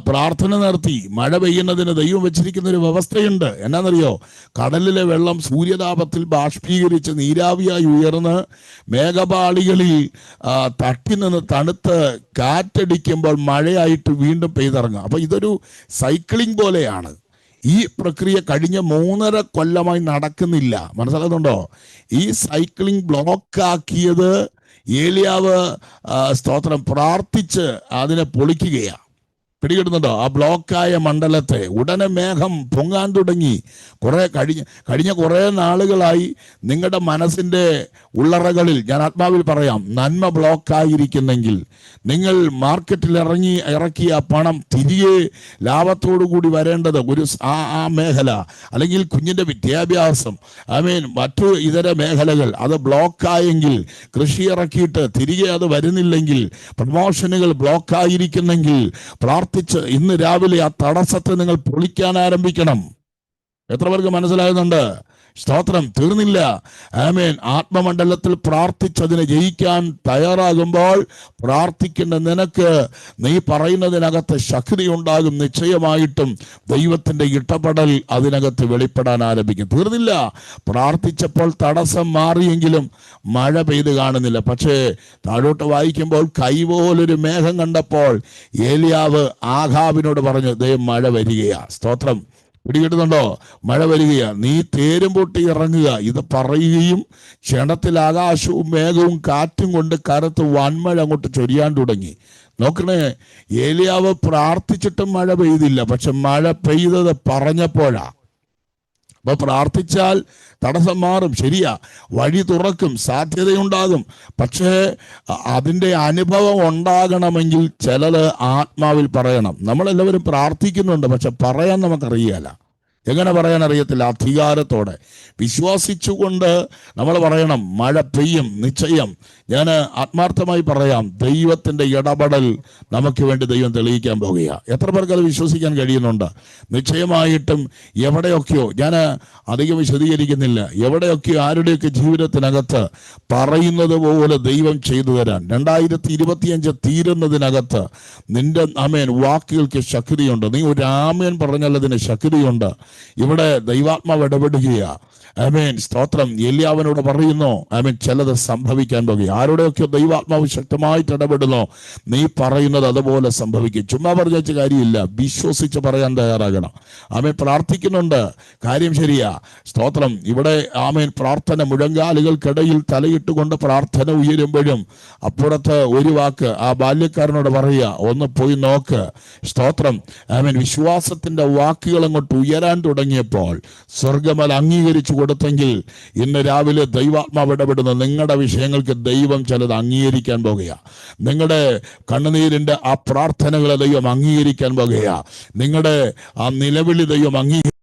പ്രാർത്ഥന നടത്തി മഴ പെയ്യുന്നതിന് ദൈവം വെച്ചിരിക്കുന്ന ഒരു വ്യവസ്ഥയുണ്ട്. എന്നാണെന്നറിയോ കടലിലെ വെള്ളം സൂര്യതാപത്തിൽ ബാഷ്പീകരിച്ച് നീരാവിയായി ഉയർന്ന് മേഘപാളികളിൽ തട്ടി നിന്ന് തണുത്ത് കാറ്റടിക്കുമ്പോൾ മഴയായിട്ട് വീണ്ടും പെയ്തിറങ്ങും. അപ്പോൾ ഇതൊരു സൈക്ലിംഗ് പോലെയാണ്. ഈ പ്രക്രിയ കഴിഞ്ഞ മൂന്നര കൊല്ലമായി നടക്കുന്നില്ല. മനസ്സിലാകുന്നുണ്ടോ? ഈ സൈക്ലിംഗ് ബ്ലോക്ക് ആക്കിയത് ഏലിയാവ് സ്തോത്രം പ്രാർത്ഥിച്ച് അതിനെ പൊളിക്കുകയാണ് പിടികിടുന്നുണ്ടോ? ആ ബ്ലോക്കായ മണ്ഡലത്തെ ഉടനെ മേഘം പൊങ്ങാൻ തുടങ്ങി. കുറെ കഴിഞ്ഞ കഴിഞ്ഞ കുറേ നാളുകളായി നിങ്ങളുടെ മനസ്സിന്റെ ഉള്ളറകളിൽ ഞാൻ ആത്മാവിൽ പറയാം നന്മ ബ്ലോക്കായിരിക്കുന്നെങ്കിൽ നിങ്ങൾ മാർക്കറ്റിൽ ഇറങ്ങി ഇറക്കിയ പണം തിരികെ ലാഭത്തോടു കൂടി വരേണ്ടത് ഒരു ആ ആ മേഖല അല്ലെങ്കിൽ കുഞ്ഞിന്റെ വിദ്യാഭ്യാസം ഐ മീൻ മറ്റു ഇതര മേഖലകൾ അത് ബ്ലോക്കായെങ്കിൽ കൃഷി ഇറക്കിയിട്ട് തിരികെ അത് വരുന്നില്ലെങ്കിൽ പ്രമോഷനുകൾ ബ്ലോക്കായിരിക്കുന്നെങ്കിൽ പ്രാർത്ഥിച്ച് ഇന്ന് രാവിലെ ആ തടസ്സത്തെ നിങ്ങൾ പൊളിക്കാൻ ആരംഭിക്കണം. എത്ര പേർക്ക് മനസ്സിലാകുന്നുണ്ട്? സ്തോത്രം തീർന്നില്ല. ആമേൻ. ആത്മമണ്ഡലത്തിൽ പ്രാർത്ഥിച്ചതിനെ ജയിക്കാൻ തയ്യാറാകുമ്പോൾ പ്രാർത്ഥിക്കേണ്ട നിനക്ക് നീ പറയുന്നതിനകത്ത് ശക്തി ഉണ്ടാകും നിശ്ചയമായിട്ടും ദൈവത്തിന്റെ ഇടപെടൽ അതിനകത്ത് വെളിപ്പെടാൻ ആരംഭിക്കും. തീർന്നില്ല. പ്രാർത്ഥിച്ചപ്പോൾ തടസ്സം മാറിയെങ്കിലും മഴ പെയ്ത് കാണുന്നില്ല. പക്ഷേ താഴോട്ട് വായിക്കുമ്പോൾ കൈപോലൊരു മേഘം കണ്ടപ്പോൾ ഏലിയാവ് ആഘാബിനോട് പറഞ്ഞു ദൈവം മഴ വരികയാ. സ്തോത്രം. പിടികിട്ടുന്നുണ്ടോ? മഴ വരികയാണ് നീ തേരും പൊട്ടി ഇറങ്ങുക. ഇത് പറയുകയും ക്ഷണത്തിൽ ആകാശവും മേഘവും കാറ്റും കൊണ്ട് കരത്ത് വൻമഴ അങ്ങോട്ട് ചൊരിയാൻ തുടങ്ങി. നോക്കണേ ഏലിയാവ് പ്രാർത്ഥിച്ചിട്ടും മഴ പെയ്തില്ല. പക്ഷെ മഴ പെയ്തത് പറഞ്ഞപ്പോഴാ. അപ്പൊ പ്രാർത്ഥിച്ചാൽ തടസ്സം മാറും. ശരിയാ. വഴി തുറക്കും. സാധ്യതയുണ്ടാകും. പക്ഷേ അതിന്റെ അനുഭവം ഉണ്ടാകണമെങ്കിൽ ചിലത് ആത്മാവിൽ പറയണം. നമ്മളെല്ലാവരും പ്രാർത്ഥിക്കുന്നുണ്ട്. പക്ഷെ പറയാൻ നമുക്കറിയാല. എങ്ങനെ പറയാൻ അറിയത്തില്ല? അധികാരത്തോടെ. വിശ്വസിച്ചുകൊണ്ട് നമ്മൾ പറയണം. മഴ പെയ്യും. നിശ്ചയം. ഞാൻ ആത്മാർത്ഥമായി പറയാം ദൈവത്തിന്റെ ഇടപെടൽ നമുക്ക് വേണ്ടി ദൈവം തെളിയിക്കാൻ പോകുകയാണ് എത്ര പേർക്ക് അത് വിശ്വസിക്കാൻ കഴിയുന്നുണ്ട്? നിശ്ചയമായിട്ടും എവിടെയൊക്കെയോ ഞാൻ അധികം വിശദീകരിക്കുന്നില്ല എവിടെയൊക്കെയോ ആരുടെയൊക്കെ ജീവിതത്തിനകത്ത് പറയുന്നത് പോലെ ദൈവം ചെയ്തു തരാൻ. രണ്ടായിരത്തി ഇരുപത്തിയഞ്ച് തീരുന്നതിനകത്ത് നിന്റെ ആമേൻ വാക്കുകൾക്ക് ശക്തിയുണ്ട്. നീ ഒരു ആമേൻ പറഞ്ഞാൽ ശക്തിയുണ്ട്. ഇവിടെ ദൈവാത്മാവ് ഇടപെടുകയാ. ആമേൻ. സ്തോത്രം. എലിയാവനോട് പറയുന്നു ആമേൻ ചിലത് സംഭവിക്കാൻ പോകുക ആരുടെയൊക്കെ ദൈവാത്മാവ് ശക്തമായിട്ട് ഇടപെടുന്നോ? നീ പറയുന്നത് അതുപോലെ സംഭവിക്കും. ചുമ്മാ പറഞ്ഞു കാര്യമില്ല. വിശ്വസിച്ച് പറയാൻ തയ്യാറാകണം. ആമേൻ. പ്രാർത്ഥിക്കുന്നുണ്ട്. കാര്യം ശരിയാ. സ്തോത്രം. ഇവിടെ ആമേൻ. പ്രാർത്ഥന മുഴങ്കാലുകൾക്കിടയിൽ തലയിട്ടുകൊണ്ട് പ്രാർത്ഥന ഉയരുമ്പോഴും അപ്പുറത്ത് ഒരു വാക്ക് ആ ബാല്യക്കാരനോട് പറയുക. ഒന്ന് പോയി നോക്ക്. സ്തോത്രം. ആമേൻ. വിശ്വാസത്തിന്റെ വാക്കുകൾ അങ്ങോട്ട് ഉയരാൻ തുടങ്ങിയപ്പോൾ സ്വർഗമൽ അംഗീകരിച്ചു കൊടുത്തെങ്കിൽ ഇന്ന് രാവിലെ ദൈവാത്മാവ് ഇടപെടുന്ന. നിങ്ങളുടെ വിഷയങ്ങൾക്ക് ദൈവം ചിലത് അംഗീകരിക്കാൻ പോകുകയാ നിങ്ങളുടെ കണ്ണുനീരിന്റെ ആ പ്രാർത്ഥനകളെ ദൈവം അംഗീകരിക്കാൻ പോകുകയാ നിങ്ങളുടെ ആ നിലവിളി ദൈവം അംഗീകരിക്കാൻ